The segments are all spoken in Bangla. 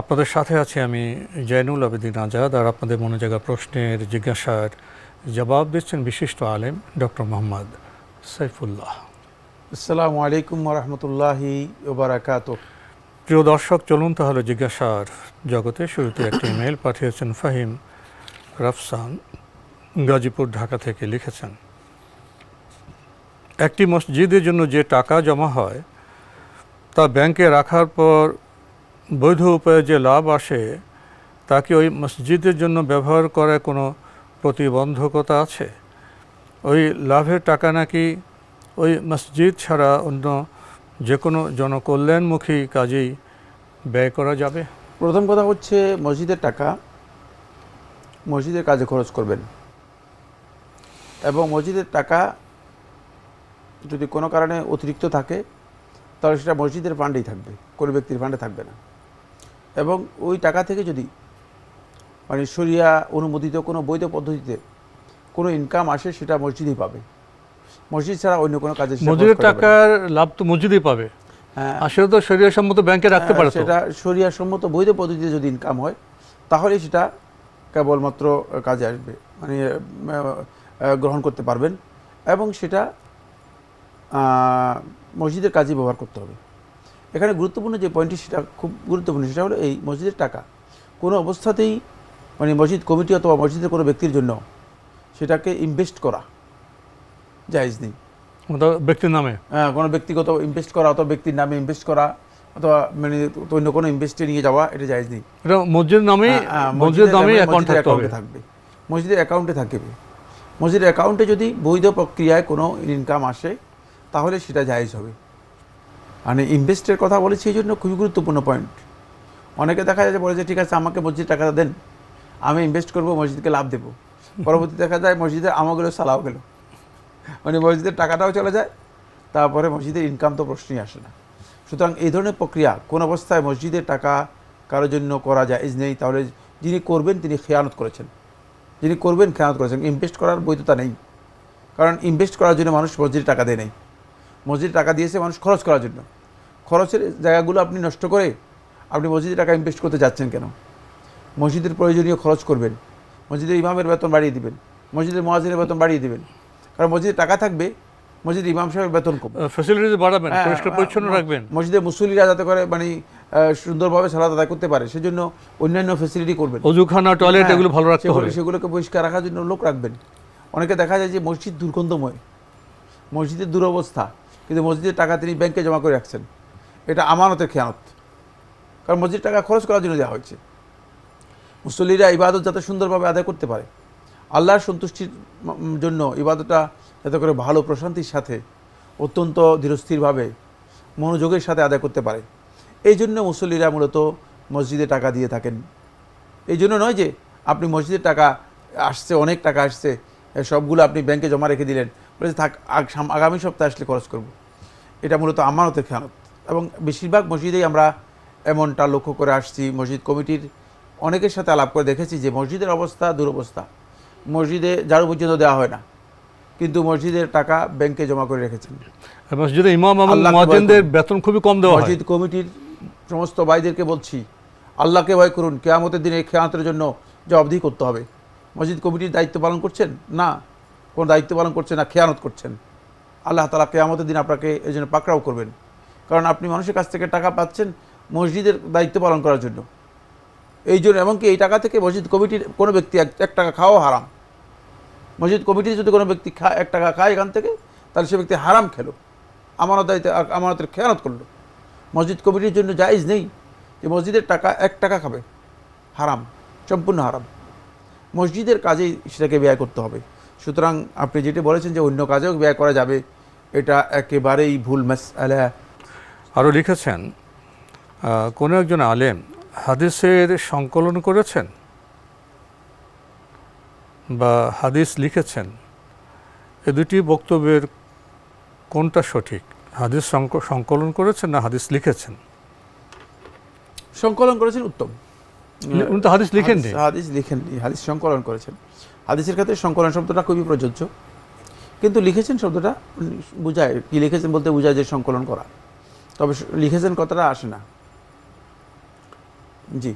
আপনাদের সাথে আছি আমি জয়নুল আবেদিন আজাদ আর আপনাদের মনে জায়গা প্রশ্নের জিজ্ঞাসার জবাব দিচ্ছেন বিশিষ্ট আলেম ডক্টর মোহাম্মদ সাইফুল্লাহ। আসসালামু আলাইকুম রহমতুল্লাহি ওবরাকাত প্রিয় দর্শক চলুন তাহলে জিজ্ঞাসার জগতে শুরুতে একটি ইমেল পাঠিয়েছেন ফাহিম রাফসান গাজীপুর ঢাকা থেকে লিখেছেন একটি মসজিদের জন্য যে টাকা জমা হয় তা ব্যাংকে রাখার পর বৈধ উপায়ে যে লাভ আসে, তা কি ওই মসজিদের জন্য ব্যবহার করার কোনো প্রতিবন্ধকতা আছে? ওই লাভের টাকা নাকি ওই মসজিদ ছাড়া অন্য যে কোনো জনকল্যাণমুখী কাজেই ব্যয় করা যাবে? প্রথম কথা হচ্ছে মসজিদের টাকা, মসজিদের কাজে খরচ করবেন। এবং মসজিদের টাকা যদি কোনো কারণে অতিরিক্ত থাকে, তাহলে সেটা মসজিদের ফান্ডেই থাকবে, কোনো ব্যক্তির ফান্ডে থাকবে না। এবং ওই টাকা থেকে যদি মানে সরিয়া অনুমোদিত কোনো বৈধ পদ্ধতিতে কোনো ইনকাম আসে সেটা মসজিদই পাবে। মসজিদ ছাড়া অন্য কোনো কাজে না। টাকার লাভ তো মজুদই পাবে। হ্যাঁ। আসলে তো শরীর সম্মত ব্যাংকে রাখতে পারে হ্যাঁ, সেটা শরিয়া সম্মত বৈধ পদ্ধতিতে যদি ইনকাম হয় তাহলে সেটা কেবলমাত্র কাজে আসবে মানে গ্রহণ করতে পারবেন এবং সেটা মসজিদের কাজে ব্যবহার করতে হবে। এখানে গুরুত্বপূর্ণ যে পয়েন্টটি সেটা খুব গুরুত্বপূর্ণ সেটা হলো এই মসজিদের টাকা। কোনো অবস্থাতেই মানে মসজিদ কমিটি অথবা মসজিদের কোনো ব্যক্তির জন্য সেটাকে ইনভেস্ট করা জায়জ নেই। ব্যক্তির নামে? হ্যাঁ, কোনো ব্যক্তিগত ইনভেস্ট করা অথবা ব্যক্তির নামে ইনভেস্ট করা অথবা মানে অন্য কোনো ইনভেস্টে নিয়ে যাওয়া এটা জায়জ নেই। এটা মসজিদের নামে হ্যাঁ, হ্যাঁ, মসজিদের নামে অ্যাকাউন্টে থাকবে। মসজিদের অ্যাকাউন্টে থাকবে। মসজিদের অ্যাকাউন্টে যদি বৈধ প্রক্রিয়ায় কোনো ইনকাম আসে তাহলে সেটা জায়েজ হবে। মানে ইনভেস্টের কথা বলেছি, এই জন্য খুবই গুরুত্বপূর্ণ পয়েন্ট অনেকে দেখা যায় যে বলে যে, ঠিক আছে, আমাকে মসজিদ টাকাটা দেন, আমি ইনভেস্ট করব, মসজিদকে লাভ দেবো। পরবর্তী দেখা যায় মসজিদের আমাগুলো সালাও গেল। মানে মসজিদের টাকাটাও চলে যায়, তারপরে মসজিদের ইনকাম তো প্রশ্নই আসে না। সুতরাং এই ধরনের প্রক্রিয়া কোন অবস্থায় মসজিদের টাকা কারোর জন্য করা যায় নেই, তাহলে যিনি করবেন তিনি খেয়ানত করেছেন। যিনি করবেন খেয়ানত করেছেন ইনভেস্ট করার বৈধতা নেই। কারণ ইনভেস্ট করার জন্য মানুষ মসজিদে টাকা দেয় নেই। মসজিদে টাকা দিয়েছে মানুষ খরচ করার জন্য। খরচের জায়গাগুলো আপনি নষ্ট করে আপনি মসজিদে টাকা ইনভেস্ট করতে যাচ্ছেন কেন? মসজিদের প্রয়োজনীয় খরচ করবেন। মসজিদের ইমামের বেতন বাড়িয়ে দিবেন। মসজিদের মহাজিনের বেতন বাড়িয়ে দিবেন। কারণ মসজিদে টাকা থাকবে মসজিদের ইমাম সাহেবের বেতন কম। ফ্যাসিলিটিস বাড়াবেন হ্যাঁ, পরিষ্কার পরিচ্ছন্ন রাখবেন। মসজিদে মুসল্লিরা যাতে করে মানে সুন্দরভাবে সালাত আদায় করতে পারে সেজন্য অন্যান্য ফেসিলিটি করবেন। অজুখানা টয়লেট হ্যাঁ, এগুলো ভালো রাখতে হবে। সেগুলোকে পরিষ্কার রাখার জন্য লোক রাখবেন। অনেকে দেখা যায় যে মসজিদ দুর্গন্ধময়। মসজিদের দুরবস্থা। কিন্তু মসজিদের টাকা তিনি ব্যাংকে জমা করে রাখছেন। এটা আমানতের খেয়ানত। কারণ মসজিদ টাকা খরচ করার জন্য দেওয়া হয়েছে। মুসল্লিরা ইবাদত যাতে সুন্দরভাবে আদায় করতে পারে। আল্লাহর সন্তুষ্টির জন্য ইবাদতটা যাতে করে ভালো প্রশান্তির সাথে, অত্যন্ত ধীরস্থিরভাবে মনোযোগের সাথে আদায় করতে পারে। এই জন্য মুসল্লিরা মূলত মসজিদে টাকা দিয়ে থাকেন। এই জন্য নয় যে, আপনি মসজিদের টাকা, আসছে, অনেক টাকা আসছে, সবগুলো আপনি ব্যাংকে জমা রেখে দিলেন। বলে যে থাক, আগ- আগামী সপ্তাহে আসলে খরচ করব। এটা মূলত আমানতের খেয়ানত। এবং বেশিরভাগ মসজিদেই আমরা এমনটা লক্ষ্য করে আসছি মসজিদ কমিটির অনেকের সাথে আলাপ করে দেখেছি যে মসজিদের অবস্থা দুরবস্থা। মসজিদে ঝাড়ু পর্যন্ত দেওয়া হয় না কিন্তু মসজিদের টাকা ব্যাংকে জমা করে রেখেছেন। মসজিদে ইমাম মুয়াজ্জিনদের বেতন খুবই কম দেওয়া মসজিদ কমিটির সমস্ত ভাইদেরকে বলছি আল্লাহকে ভয় করুন কেয়ামতের দিনে খেয়ামতের জন্য জবাবদিহি করতে হবে। মসজিদ কমিটির দায়িত্ব পালন করছেন? না কোনো দায়িত্ব পালন করছেন না খেয়ানত করছেন। আল্লাহ তালা কেয়ামতের দিন আপনাকে এই জন্য পাকড়াও করবেন। কারণ আপনি মানুষের কাছ থেকে টাকা পাচ্ছেন মসজিদের দায়িত্ব পালন করার জন্য। এই জন্য এমনকি এই টাকা থেকে মসজিদ কমিটির কোনো ব্যক্তি এক টাকা খাওয়া হারাম। মসজিদ কমিটি যদি কোনো ব্যক্তি খায় এক টাকা খায় এখান থেকে, তাহলে সে ব্যক্তি হারাম খেলো। আমানত দায়িত্ব, আমানতের খেয়ানত করল। মসজিদ কমিটির জন্য জায়েজ নেই যে মসজিদের টাকা এক টাকা খাবে। হারাম, সম্পূর্ণ হারাম। মসজিদের কাজেই সেটাকে ব্যয় করতে হবে। সুতরাং আপনি যেটি বলেছেন যে অন্য কাজেও ব্যয় করা যাবে এটা একেবারেই ভুল মাস আরও লিখেছেন কোনো একজন আলেম হাদিসের সংকলন করেছেন? বা হাদিস লিখেছেন? এ দুটি বক্তব্যের কোনটা সঠিক? হাদিস সংকলন করেছেন না হাদিস লিখেছেন? সংকলন করেছেন উত্তম। উনি তো হাদিস লিখেননি। হাদিস- হাদিস লিখেননি হাদিস সংকলন করেছেন। হাদিসের ক্ষেত্রে সংকলন শব্দটা খুবই প্রযোজ্য। কিন্তু লিখেছেন শব্দটা বোঝায় কি লিখেছেন বলতে বোঝায় যে সংকলন করা। তবে লিখেছেন কথাটা আসে না। জি।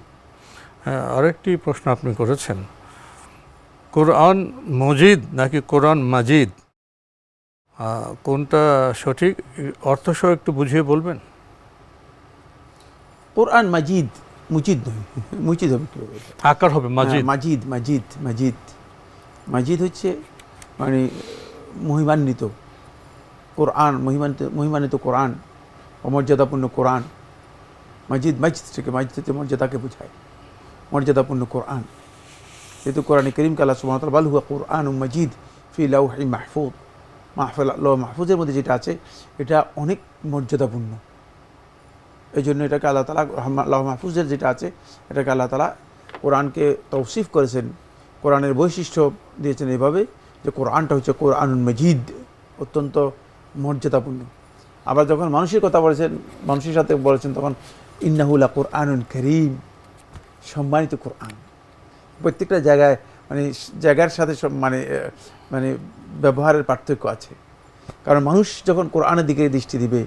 হ্যাঁ, আরেকটি প্রশ্ন আপনি করেছেন। কোরআন মজিদ নাকি কোরআন মাজিদ? কোনটা সঠিক? অর্থসহ একটু বুঝিয়ে বলবেন? কোরআন মাজিদ মুজিদ নয় মুজিদ হবে আকার হবে মাজিদ। হ্যাঁ, মাজিদ মাজিদ মাজিদ। মাজিদ হচ্ছে মানে মহিমান্বিত কোরআন, মহিমান্বিত মহিমান্বিত কোরআন, অমর্যাদাপূর্ণ কোরআন। মসজিদ মাজিদ থেকে মাজিদ মর্যাদাকে বোঝায়। মর্যাদাপূর্ণ কোরআন। যেহেতু কোরআনে করিম কালা সুমাতাল বাল, হুয়া কোরআন মাজিদ ফি লাউহি মাহফুজ। মাহফুল আল্লাহ মাহফুজের মধ্যে যেটা আছে, এটা অনেক মর্যাদাপূর্ণ। এই জন্য এটাকে আল্লাহ তালা আল্লাহ মাহফুজের যেটা আছে, এটাকে আল্লাহ তালা কোরআনকে তৌসিফ করেছেন। কোরআনের বৈশিষ্ট্য দিয়েছেন এভাবে যে কোরআনটা হচ্ছে কোরআনুল মজিদ, অত্যন্ত মর্যাদাপূর্ণ। আবার যখন মানুষের কথা বলেছেন, মানুষের সাথে বলেছেন তখন ইন্নাহুল্লা কোরআনুল করিম সম্মানিত কোরআন। প্রত্যেকটা জায়গায় মানে জায়গার সাথে সব মানে মানে ব্যবহারের পার্থক্য আছে। কারণ মানুষ যখন কোরআনের দিকে দৃষ্টি দিবে,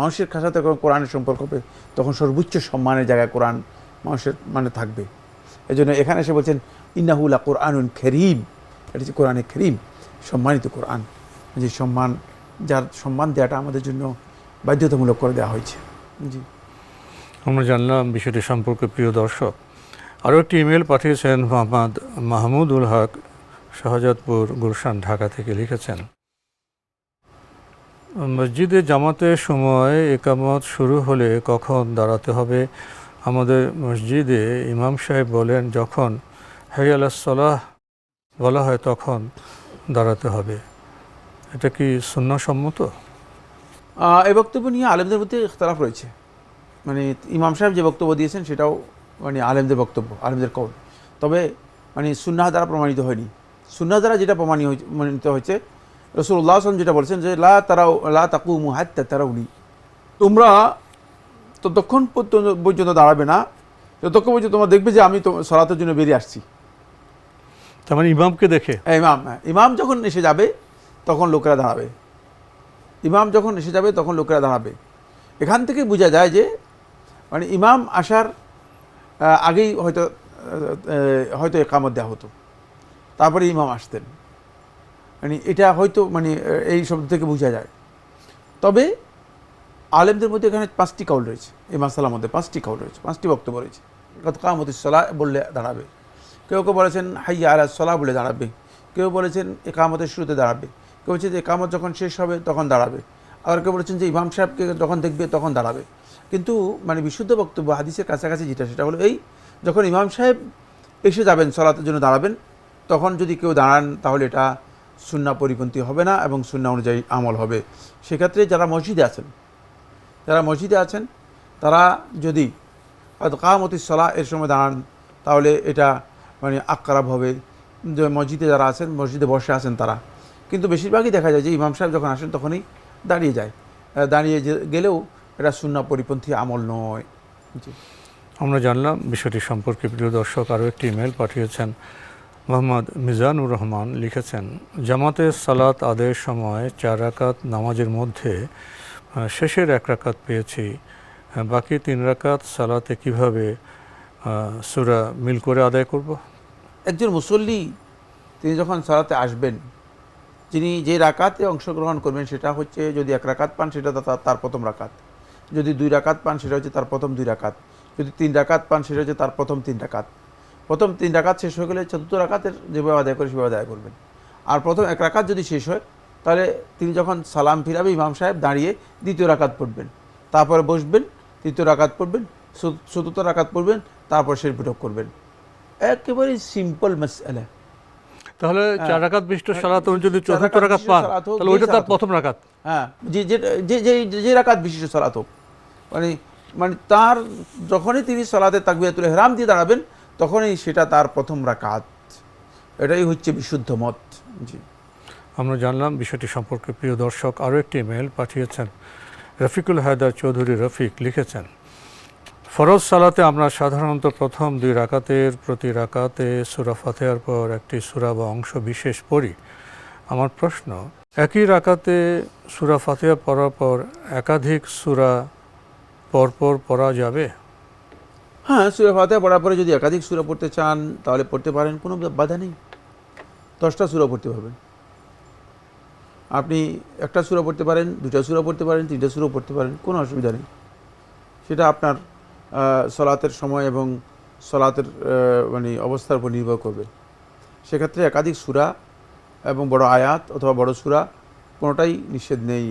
মানুষের সাথে যখন কোরআনের সম্পর্ক হবে, তখন সর্বোচ্চ সম্মানের জায়গায় কোরআন মানুষের মানে থাকবে। এই জন্য এখানে এসে বলছেন ইন্নাহুল্লা কোরআনুন খেরিম এটা হচ্ছে কোরআনে খেরিম সম্মানিত কোরআন। যে সম্মান, যার সম্মান দেওয়াটা আমাদের জন্য বাধ্যতামূলক করে দেওয়া হয়েছে। জি। আমরা জানলাম বিষয়টি সম্পর্কে প্রিয় দর্শক। আরও একটি ইমেল পাঠিয়েছেন মোহাম্মদ মাহমুদুল হক, শাহজাদপুর, গুলশান, ঢাকা থেকে লিখেছেন, মসজিদে জামাতের সময় একামত শুরু হলে কখন দাঁড়াতে হবে? আমাদের মসজিদে ইমাম সাহেব বলেন, যখন হাইয়ালাসলাহ বলা হয় তখন দাঁড়াতে হবে। এটা কি আহ, এই বক্তব্য নিয়ে আলেমদের মধ্যে ইখতলাফ রয়েছে। মানে ইমাম সাহেব যে বক্তব্য দিয়েছেন সেটাও মানে আলেমদের বক্তব্য আলেমদের কৌল তবে মানে সুন্নাহ দ্বারা প্রমাণিত হয়নি। সুন্নাহ দ্বারা যেটা প্রমাণিত হয়েছে- রসুল্লাহ আসলাম যেটা বলছেন যে লা তারাও লা তাকু মুহাত্তা তারাউনি। তোমরা ততক্ষণ পর্যন্ত দাঁড়াবে না। যতক্ষণ পর্যন্ত তোমরা দেখবে যে আমি তো সলাতের জন্য বেরিয়ে আসছি। তার মানে ইমামকে দেখে। হ্যাঁ, ইমাম হ্যাঁ। ইমাম যখন এসে যাবে তখন লোকেরা দাঁড়াবে। ইমাম যখন এসে যাবে তখন লোকেরা দাঁড়াবে। এখান থেকে বোঝা যায় যে মানে ইমাম আসার আগেই হয়তো হয়তো একামত দেওয়া হতো। তারপরে ইমাম আসতেন। মানে এটা হয়তো মানে এই শব্দ থেকে বোঝা যায়। তবে আলেমদের মধ্যে এখানে পাঁচটি কাউল রয়েছে। এই মাসালার মধ্যে পাঁচটি কাউল রয়েছে পাঁচটি বক্তব্য রয়েছে। কামতি সলা বললে দাঁড়াবে। কেউ কেউ বলেছেন, হাইয়া আলা সলা বলে দাঁড়াবে। কেউ বলেছেন, একামতের শুরুতে দাঁড়াবে। কেউ বলছে যে, একামত যখন শেষ হবে, তখন দাঁড়াবে। আবার কেউ বলেছেন যে, ইমাম সাহেবকে যখন দেখবে, তখন দাঁড়াবে। কিন্তু মানে বিশুদ্ধ বক্তব্য, হাদিসের কাছাকাছি যেটা, সেটা হলো এই, যখন ইমাম সাহেব এসে যাবেন, সলাতের জন্য দাঁড়াবেন, তখন যদি কেউ দাঁড়ান, তাহলে এটা সুন্না পরিপন্থী হবে না এবং সুন্না অনুযায়ী আমল হবে। সেক্ষেত্রে যারা মসজিদে আছেন, যারা মসজিদে আছেন, তারা যদি কামতি সলা এর সময় দাঁড়ান, তাহলে এটা মানে আক্রাব হবে। যে মসজিদে যারা আছেন, মসজিদে বসে আছেন তারা। কিন্তু বেশিরভাগই দেখা যায় যে ইমাম সাহেব যখন আসেন তখনই দাঁড়িয়ে যায়। দাঁড়িয়ে গেলেও এটা শূন্য পরিপন্থী আমল নয়। আমরা জানলাম বিষয়টি সম্পর্কে প্রিয় দর্শক আরও একটি ইমেল পাঠিয়েছেন মোহাম্মদ মিজানুর রহমান। লিখেছেন, জামাতে সালাত আদের সময় চার রাকাত নামাজের মধ্যে শেষের এক রাকাত পেয়েছি। বাকি তিন রাকাত সালাতে কীভাবে সুরা মিল করে আদায় করব। একজন মুসল্লি, তিনি যখন সালাতে আসবেন, যিনি যে রাকাতে অংশগ্রহণ করবেন, সেটা হচ্ছে যদি এক রাকাত পান, সেটা তার প্রথম রাকাত। যদি দুই রাকাত পান, সেটা হচ্ছে তার প্রথম দুই রাকাত। যদি তিন রাকাত পান, সেটা হচ্ছে তার প্রথম তিন রাকাত। প্রথম তিন রাকাত শেষ হয়ে গেলে চতুর্থ রাকাতের যেভাবে আদায় করে, সেভাবে আদায় করবেন। আর প্রথম এক রাকাত যদি শেষ হয়, তাহলে তিনি যখন সালাম ফিরাবে, ইমাম সাহেব দাঁড়িয়ে দ্বিতীয় রাকাত পড়বেন। তারপরে বসবেন, তৃতীয় রাকাত পড়বেন চতুর্থ রাকাত পড়বেন তারপর শেষ বৈঠক করবেন। একেবারেই সিম্পল মাসআলা তাহলে চার রাকাত বিশিষ্ট যদি চতুর্থ রাকাত পান তাহলে ওইটা তার প্রথম রাকাত। হ্যাঁ যে যে যে যে- যে রাকাত বিশিষ্ট সালাত হোক। মানে মানে তার যখনই তিনি সালাতে তাকবিয়াতুল হেরাম দিয়ে দাঁড়াবেন তখনই সেটা তার প্রথম রাকাত। এটাই হচ্ছে বিশুদ্ধ মত। জি। আমরা জানলাম বিষয়টি সম্পর্কে প্রিয় দর্শক আরও একটি মেল পাঠিয়েছেন। রফিকুল হায়দার চৌধুরী রফিক লিখেছেন ফরজ সালাতে আমরা সাধারণত প্রথম দুই রাকাতের প্রতি রাকাতে সুরা ফাতেহার পর একটি সুরা বা অংশ বিশেষ পড়ি। আমার প্রশ্ন, একই রাকাতে সুরা ফাতেহা পড়ার পর একাধিক সুরা পরপর পড়া যাবে? হ্যাঁ সুরা ফাতেহা পড়ার পরে যদি একাধিক সুরা পড়তে চান, তাহলে পড়তে পারেন, কোনো বাধা নেই। দশটা সুরা পড়তে পারবেন। আপনি একটা সুরা পড়তে পারেন দুটা সুরা পড়তে পারেন, তিনটা সুরা পড়তে পারেন, কোনো অসুবিধা নেই। সেটা আপনার সলাতের সময় এবং সলাতের মানে অবস্থার উপর নির্ভর করবে। সেক্ষেত্রে একাধিক সুরা এবং বড় আয়াত অথবা বড় সুরা কোনোটাই নিষেধ নেই।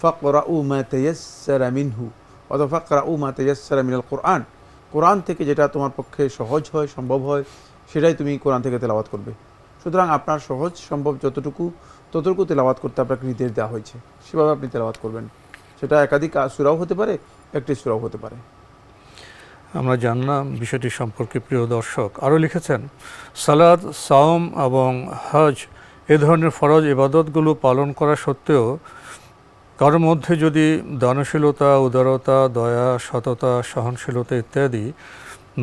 ফকরা উ মা তেয়াসসারা মিনহু অথবা ফকরা উ মা তেয়াসসারা মিনাল কোরআন। কোরআন থেকে যেটা তোমার পক্ষে সহজ হয়, সম্ভব হয়, সেটাই তুমি কোরআন থেকে তেলাওয়াত করবে। সুতরাং আপনার সহজ সম্ভব যতটুকু, ততটুকু তেলাওয়াত করতে আপনাকে নির্দেশ দেওয়া হয়েছে। সেভাবে আপনি তেলাওয়াত করবেন। সেটা একাধিক সুরাও হতে পারে, একটি সুরাও হতে পারে। আমরা জানলাম বিষয়টি সম্পর্কে প্রিয় দর্শক। আরও লিখেছেন, সালাদ, সাওম এবং হজ এ ধরনের ফরজ ইবাদতগুলো পালন করা সত্ত্বেও কারোর মধ্যে যদি দানশীলতা, উদারতা, দয়া, সততা, সহনশীলতা ইত্যাদি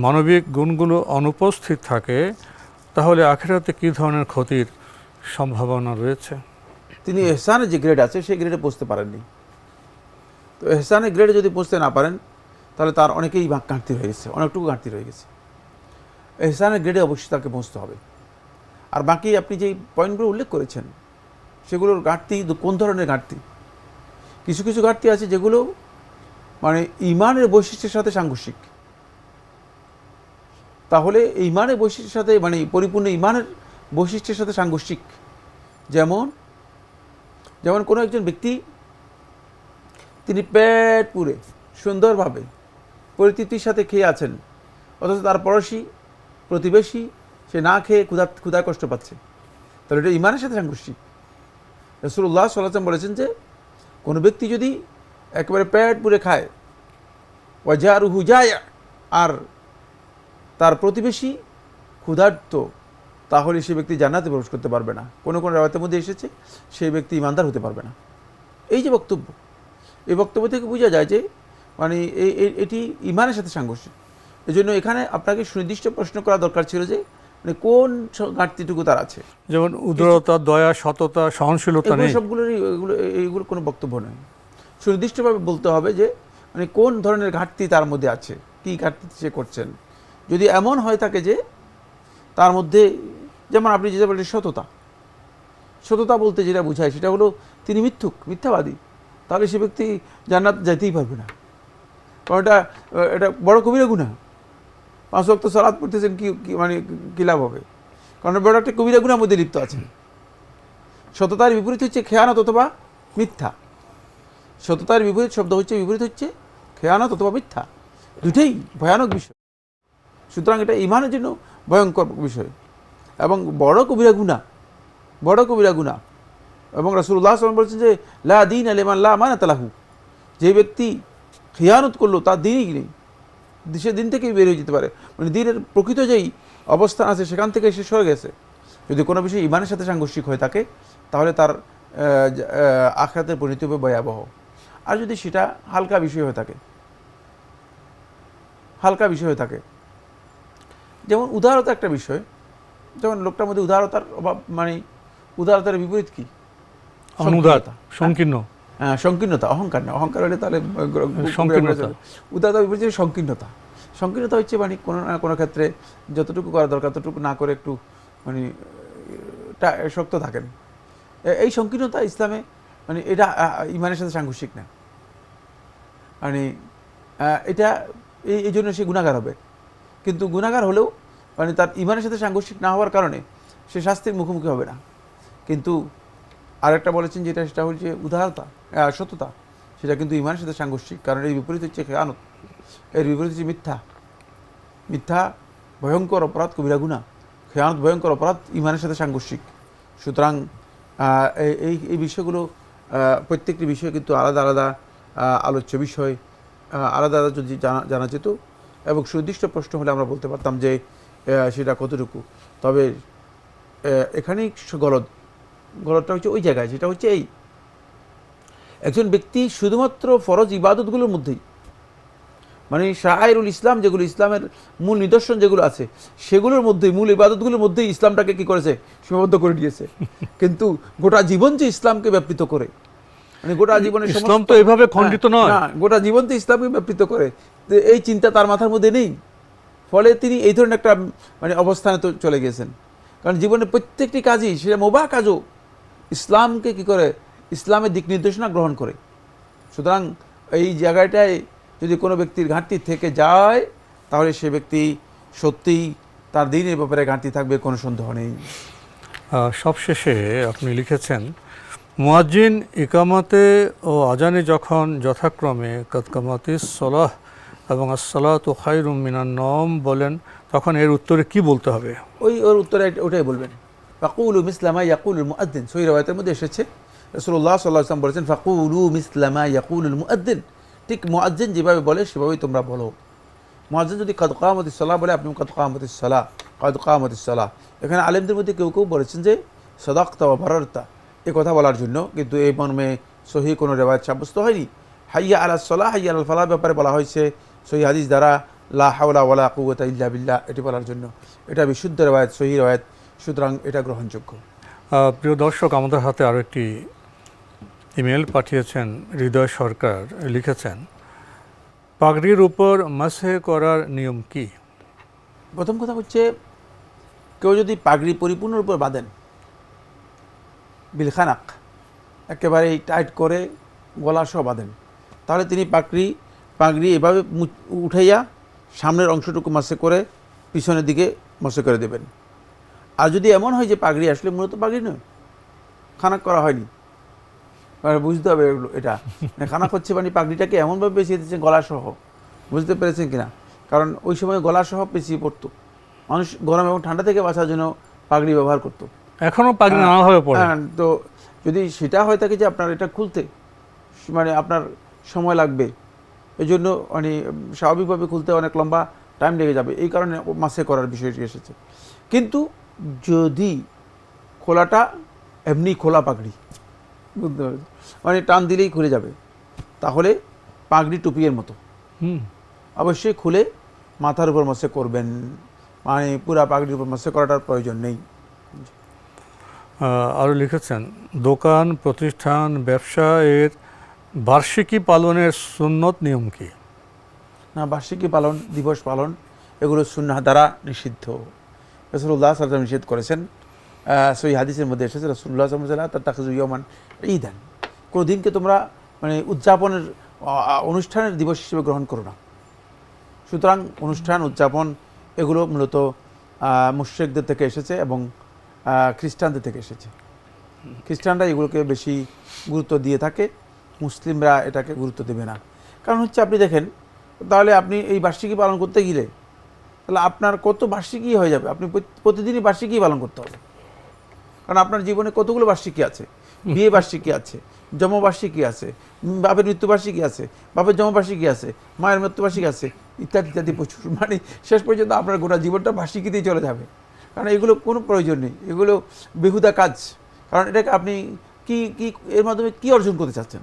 মানবিক গুণগুলো অনুপস্থিত থাকে, তাহলে আখেরাতে কী ধরনের ক্ষতির সম্ভাবনা রয়েছে? তিনি এহসানের যে গ্রেড আছে, সেই গ্রেডে পৌঁছতে পারেননি। তো এহসানের গ্রেডে যদি পৌঁছতে না পারেন তাহলে তার অনেকেই ঘাটতি রয়ে গেছে, অনেকটুকু ঘাটতি রয়ে গেছে। এহসানের গ্রেডে অবশ্যই তাকে পৌঁছতে হবে। আর বাকি আপনি যেই পয়েন্টগুলো উল্লেখ করেছেন, সেগুলোর ঘাটতি কোন ধরনের ঘাটতি? কিছু কিছু ঘাটতি আছে যেগুলো মানে ইমানের বৈশিষ্ট্যের সাথে সাংঘর্ষিক। তাহলে ইমানের বৈশিষ্ট্যের সাথে মানে পরিপূর্ণ ইমানের বৈশিষ্ট্যের সাথে সাংঘর্ষিক। যেমন যেমন কোনো একজন ব্যক্তি, তিনি পেট পুরে সুন্দরভাবে পরিতৃপ্তির সাথে খেয়ে আছেন। অথচ তার পড়োশি, প্রতিবেশী, সে না খেয়ে ক্ষুধা ক্ষুধায় কষ্ট পাচ্ছে। তাহলে এটা ইমানের সাথে সাংঘর্ষিক। রসুল্লাহ সাল্লাম বলেছেন যে, কোনো ব্যক্তি যদি একেবারে পেট পুরে খায় ওয়াজার হুজায় আর তার প্রতিবেশী ক্ষুধার্ত, তাহলে সে ব্যক্তি জান্নাতে প্রবেশ করতে পারবে না। কোনো কোনো রায়তের মধ্যে এসেছে, সেই ব্যক্তি ইমানদার হতে পারবে না। এই যে বক্তব্য, এই বক্তব্য থেকে বোঝা যায় যে মানে এটি ইমানের সাথে সাংঘর্ষিক। এই জন্য এখানে আপনাকে সুনির্দিষ্ট প্রশ্ন করা দরকার ছিল যে মানে কোন ঘাটতিটুকু তার আছে। যেমন উদারতা দয়া সততা সহনশীলতা নেই। সবগুলোরই এগুলো এইগুলো কোনো বক্তব্য নয় সুনির্দিষ্টভাবে বলতে হবে যে মানে কোন ধরনের ঘাটতি তার মধ্যে আছে কি ঘাটতি সে করছেন। যদি এমন হয় থাকে যে তার মধ্যে যেমন আপনি যেটা বলেন সততা। সততা বলতে যেটা বোঝায় সেটা হলো তিনি মিথ্যুক মিথ্যাবাদী। তাহলে সে ব্যক্তি জান্নাত যাইতেই পারবে না। কারণ এটা এটা বড় কবিরা গুণা পাঁচ ওয়াক্ত সালাদ পড়তেছেন কি মানে কি লাভ হবে? কারণ বড় একটা কবিরা গুণার মধ্যে লিপ্ত আছেন সততার বিপরীত হচ্ছে খেয়ানত অথবা মিথ্যা। সততার বিপরীত শব্দ হচ্ছে, বিপরীত হচ্ছে খেয়ানত অথবা মিথ্যা। দুটোই ভয়ানক বিষয়। সুতরাং এটা ইমানের জন্য ভয়ঙ্কর বিষয়। এবং বড় কবিরা গুণা বড় কবিরা গুণা এবং রাসুল্লাহ সাল্লাম বলছেন যে, লা দিন আলেমান লা মানে তালাহু যে ব্যক্তি খেয়ানত করল তার দিনই নেই। সে দিন থেকেই বেরিয়ে যেতে পারে। মানে দিনের প্রকৃত যেই অবস্থান আছে সেখান থেকে সে সরে গেছে। যদি কোনো বিষয় ইমানের সাথে সাংঘর্ষিক হয়ে থাকে তাহলে তার আখরাতের পরিণতি হবে ভয়াবহ। আর যদি সেটা হালকা বিষয় হয়ে থাকে হালকা বিষয় হয়ে থাকে যেমন উদারতা একটা বিষয় যেমন লোকটার মধ্যে উদারতার অভাব মানে উদারতার বিপরীত কি? অনুদাত সংকীর্ণতা। সংকীর্ণ। সংকীর্ণতা অহংকার না অহংকার হলে তাহলে সংকীর্ণতা। উদারতা বিপরীত সংকীর্ণতা। সংকীর্ণতা হচ্ছে মানে কোনো না কোনো ক্ষেত্রে যতটুকু করা দরকার ততটুকু না করে একটু মানে শক্ত থাকেন। এই সংকীর্ণতা ইসলামে মানে এটা ইমানের সাথে সাংঘর্ষিক না। মানে এটা এই এই জন্য সে গুণাগার হবে। কিন্তু গুণাগার হলেও মানে তার ইমানের সাথে সাংঘর্ষিক না হওয়ার কারণে সে শাস্তির মুখোমুখি হবে না। কিন্তু আরেকটা বলেছেন যেটা সেটা হচ্ছে উদারতা। আহ, সততা সেটা কিন্তু ইমানের সাথে সাংঘর্ষিক কারণ এর বিপরীত হচ্ছে খেয়ানত। এর বিপরীত হচ্ছে মিথ্যা। মিথ্যা ভয়ঙ্কর অপরাধ কবিরা গুণা। খেয়ানত ভয়ঙ্কর অপরাধ ইমানের সাথে সাংঘর্ষিক। সুতরাং এই- এই বিষয়গুলো প্রত্যেকটি বিষয় কিন্তু আলাদা আলাদা আলোচ্য বিষয়। আলাদা আলাদা যদি জানা জানা যেত এবং সুনির্দিষ্ট প্রশ্ন হলে আমরা বলতে পারতাম যে সেটা কতটুকু। তবে এখানেই গলদ। গলদটা হচ্ছে ওই জায়গায় যেটা হচ্ছে এই। একজন ব্যক্তি শুধুমাত্র ফরজ ইবাদতগুলোর মধ্যেই মানে শাহরুল ইসলাম যেগুলো ইসলামের মূল নিদর্শন যেগুলো আছে সেগুলোর মধ্যেই মূল ইবাদতগুলোর মধ্যেই ইসলামটাকে কি করেছে? সীমাবদ্ধ করে দিয়েছে। কিন্তু গোটা জীবন যে ইসলামকে ব্যাপৃত করে মানে গোটা জীবনে ইসলাম তো এভাবে খণ্ডিত নয়। না গোটা জীবন তো ইসলামকে ব্যাপৃত করে। এই চিন্তা তার মাথার মধ্যে নেই। ফলে তিনি এই ধরনের একটা মানে অবস্থানে তো চলে গেছেন। কারণ জীবনের প্রত্যেকটি কাজই সেটা মোবা কাজও ইসলামকে কি করে ইসলামের দিক নির্দেশনা গ্রহণ করে। সুতরাং এই জায়গাটায় যদি কোনো ব্যক্তির ঘাটতি থেকে যায় তাহলে সে ব্যক্তি সত্যিই তার দিনের ব্যাপারে ঘাটতি থাকবে কোনো সন্দেহ নেই। সবশেষে আপনি লিখেছেন মুয়াজ্জিন ইকামাতে ও আজানে যখন যথাক্রমে কতকামাতি সলাহ এবং আসসালাত ও খাইরুম মিনান নম বলেন তখন এর উত্তরে কি বলতে হবে? ওই ওর উত্তরে ওটাই বলবেন। ফাকুলু মিসলামা ইয়াকুলুল মুআদ্দিন সহি রাওয়াতের মধ্যে এসেছে। রাসূলুল্লাহ সাল্লাল্লাহু আলাইহি ওয়াসাল্লাম বলেছেন, ফাকুলু মিসলামা ইয়াকুলুল মুআদ্দিন। ঠিক মুআদ্দিন যেভাবে বলে, সেভাবেই তোমরা বলো। মুআদ্দিন যদি কদ সালাহ বলে আপনি কদ কামাতিস সালাহ কদ সালাহ এখানে আলেমদের মধ্যে কেউ কেউ বলেছেন যে, সদাক্তা বা ভারার্তা এ কথা বলার জন্য কিন্তু এই মর্মে সহি কোনো রেওয়ায়ত সাব্যস্ত হয়নি। হাইয়া আলা সলাহ, হাইয়া আল ফালাহ ব্যাপারে বলা হয়েছে সহি হাদিস দ্বারা, লা হাওলা ওয়ালা কুওয়াতা ইল্লা বিল্লাহ এটি বলার জন্য। এটা বিশুদ্ধ রেওয়ায়ত, সহি রেওয়ায়ত, সুতরাং এটা গ্রহণযোগ্য। প্রিয় দর্শক, আমাদের হাতে আরও একটি ইমেল পাঠিয়েছেন হৃদয় সরকার, লিখেছেন, পাগড়ির উপর মাসে করার নিয়ম কি? প্রথম কথা হচ্ছে, কেউ যদি পাগড়ি পরিপূর্ণর উপর বাঁধেন বিলখানাক একেবারেই টাইট করে গলা সহ বাঁধেন, তাহলে তিনি পাগড়ি পাগড়ি এভাবে উঠাইয়া সামনের অংশটুকু মাসে করে পিছনের দিকে মসে করে দেবেন। আর যদি এমন হয় যে পাগড়ি আসলে মূলত পাগড়ি নয়, খানাক করা হয়নি বুঝতে হবে এটা। মানে খানাক হচ্ছে মানে পাগড়িটাকে এমনভাবে পেঁচিয়ে দিচ্ছে গলা সহ বুঝতে পেরেছেন কিনা? কারণ ওই সময় গলা সহ পেঁচিয়ে পড়তো। মানুষ গরম এবং ঠান্ডা থেকে বাঁচার জন্য পাগড়ি ব্যবহার করতো। এখনও পাগড়ি হ্যাঁ, নানাভাবে পড়ে। হ্যাঁ, তো যদি সেটা হয়ে থাকে যে আপনার এটা খুলতে মানে আপনার সময় লাগবে। এই জন্য মানে স্বাভাবিকভাবে খুলতে অনেক লম্বা টাইম লেগে যাবে। এই কারণে মাসে করার বিষয়টি এসেছে। কিন্তু যদি খোলাটা এমনি খোলা পাগড়ি বুঝতে পারছি। মানে টান দিলেই খুলে যাবে। তাহলে পাগড়ি টুপিয়ের মতো। হুম। অবশ্যই খুলে মাথার উপর মশে করবেন। মানে পুরা পাগড়ির উপর মশে করাটার প্রয়োজন নেই। আরও লিখেছেন দোকান প্রতিষ্ঠান ব্যবসা এর বার্ষিকী পালনের সুন্নত নিয়ম কি? না বার্ষিকী পালন দিবস পালন এগুলো সুন্নাহ দ্বারা নিষিদ্ধ। রসুল্লাহ সাল্লাম নিষেধ করেছেন। সই হাদিসের মধ্যে এসেছে রসুল্লাহ সাল্লাম তার তাকে ইয়মান ঈদান কোনো দিনকে তোমরা মানে উদযাপনের অনুষ্ঠানের দিবস হিসেবে গ্রহণ করো না। সুতরাং অনুষ্ঠান, উদযাপন, এগুলো মূলত মুশ্রেকদের থেকে এসেছে এবং খ্রিস্টানদের থেকে এসেছে। খ্রিস্টানরা এগুলোকে বেশি গুরুত্ব দিয়ে থাকে, মুসলিমরা এটাকে গুরুত্ব দেবে না। কারণ হচ্ছে আপনি দেখেন, তাহলে আপনি এই বার্ষিকী পালন করতে গেলে, তাহলে আপনার কত বার্ষিকী হয়ে যাবে? আপনি প্রতিদিনই বার্ষিকী পালন করতে হবে। কারণ আপনার জীবনে কতগুলো বার্ষিকী আছে? বিয়ে বার্ষিকী আছে, জন্মবার্ষিকী আছে, বাপের মৃত্যুবার্ষিকী আছে, বাপের জন্মবার্ষিকী আছে, মায়ের মৃত্যুবার্ষিকী আছে, ইত্যাদি ইত্যাদি প্রচুর। মানে শেষ পর্যন্ত আপনার গোটা জীবনটা বার্ষিকীতেই চলে যাবে। কারণ এগুলো কোনো প্রয়োজন নেই। এগুলো বেহুদা কাজ। কারণ এটাকে আপনি কি কি, এর মাধ্যমে কি অর্জন করতে চাচ্ছেন?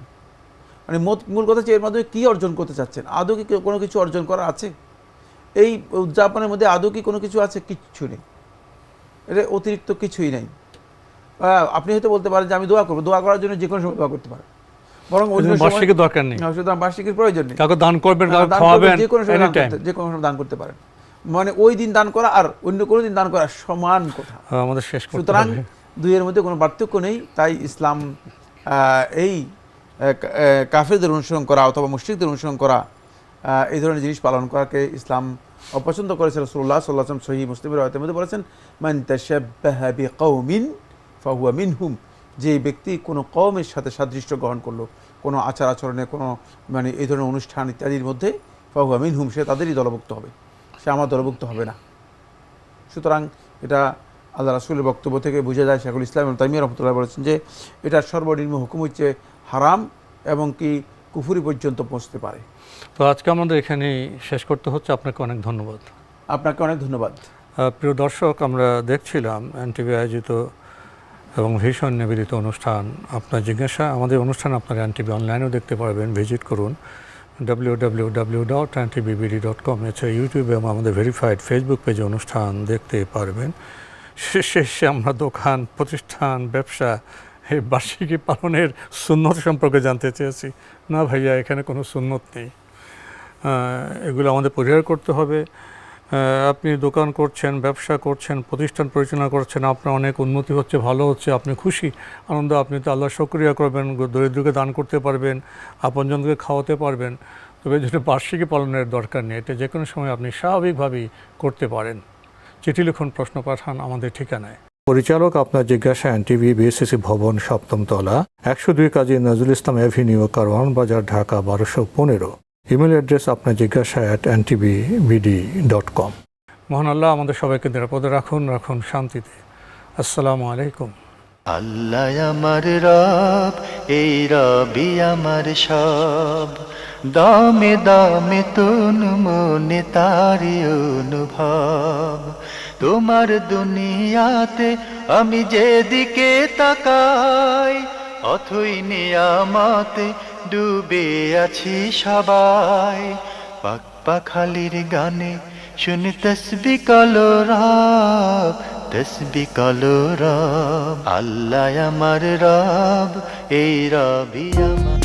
মানে মূল কথা হচ্ছে এর মাধ্যমে কি অর্জন করতে চাচ্ছেন? আদৌ কি কোনো কিছু অর্জন করা আছে? এই উদযাপনের মধ্যে আদৌ কি কোনো কিছু আছে? কিচ্ছু নেই। এটা অতিরিক্ত কিছুই নেই। আপনি হয়তো বলতে পারেন যে আমি দোয়া করব। দোয়া করার জন্য যে কোনো সময় দোয়া করতে পারেন। বরং অন্য সময়- বার্ষিকী দরকার নেই। সুতরাং বার্ষিকীর প্রয়োজন নেই। কাউকে দান করবেন কাউকে খাওয়াবেন যে কোনো সময় দান করতে- যে কোনো সময় দান করতে পারেন। মানে ওই দিন দান করা আর অন্য কোনো দিন দান করা সমান কথা। হ্যাঁ, আমাদের শেষ সুতরাং দুইয়ের মধ্যে কোনো পার্থক্য নেই। তাই ইসলাম এই কাফেরদের অনুসরণ করা অথবা মুশ্রিকদের অনুসরণ করা এই ধরনের জিনিস পালন করাকে ইসলাম অপছন্দ করেছে রসুল্লাহ সাল্লাম সহি মুসলিমের রায়তের মধ্যে বলেছেন মান তাশাব্বাহা বিকাউমিন ফাহুয়া মিনহুম যে ব্যক্তি কোনো কমের সাথে সাদৃশ্য গ্রহণ করল কোনো আচার আচরণে কোনো মানে এই ধরনের অনুষ্ঠান ইত্যাদির মধ্যে ফাহুয়া মিনহুম সে তাদেরই দলভুক্ত হবে। সে আমার দলভুক্ত হবে না। সুতরাং এটা আল্লাহ রাসুলের বক্তব্য থেকে বোঝা যায় শেখুল ইসলাম এবং তাইমিয়া রহমতুল্লাহ বলেছেন যে এটার সর্বনিম্ন হুকুম হচ্ছে হারাম এবং কি কুফুরি পর্যন্ত পৌঁছতে পারে। তো আজকে আমাদের এখানে শেষ করতে হচ্ছে। আপনাকে অনেক ধন্যবাদ। আপনাকে অনেক ধন্যবাদ। প্রিয় দর্শক আমরা দেখছিলাম এনটিভি আয়োজিত এবং ভীষণ নিবেদিত অনুষ্ঠান। আপনার জিজ্ঞাসা, আমাদের অনুষ্ঠান আপনারা এনটিভি অনলাইনেও দেখতে পারবেন। ভিজিট করুন। W W W dot ntvbd dot com এছাড়া ইউটিউবে আমাদের ভেরিফাইড ফেসবুক পেজে অনুষ্ঠান দেখতে পারবেন। শেষে আমরা দোকান, প্রতিষ্ঠান, ব্যবসা, এই বার্ষিকী পালনের সুন্নত সম্পর্কে জানতে চেয়েছি। না ভাইয়া, এখানে কোনো সুন্নত নেই। এগুলো আমাদের পরিহার করতে হবে। আপনি দোকান করছেন, ব্যবসা করছেন, প্রতিষ্ঠান পরিচালনা করছেন, আপনার অনেক উন্নতি হচ্ছে, ভালো হচ্ছে, আপনি খুশি। আনন্দ, আপনি তো আল্লাহ সক্রিয়া করবেন দরিদ্রকে দান করতে পারবেন, আপনজনকে খাওয়াতে পারবেন। তবে জন্য বার্ষিকী পালনের দরকার নেই, এটা যে কোনো সময় আপনি স্বাভাবিকভাবেই করতে পারেন। চিঠি লিখুন, প্রশ্ন পাঠান আমাদের ঠিকানায়। পরিচালক আপনার জিজ্ঞাসা এনটিভি, বিএসসিসি ভবন, সপ্তম তলা, একশো দুই কাজী নজরুল ইসলাম অ্যাভিনিউ, কারওয়ান বাজার, ঢাকা, বারোশো পনেরো। ইমেল অ্যাড্রেস আপনার জিজ্ঞাসা at NTV BD dot com মহান আল্লাহ আমাদের সবাইকে নিরাপদে রাখুন রাখুন শান্তিতে। আসসালামু আলাইকুম। আল্লাহ আমার রব এই রবি আমার সব। দামে দামে তুন মনে তারি অনুভব। তোমার দুনিয়াতে আমি যেদিকে তাকাই অথই নিয়ামতে ডুবে আছি সবাই। পাক পাখালির গানে শুনে তসবি কলো রাব তসবি কলো রব আল্লাহ আমার রব, এই রবি আমার।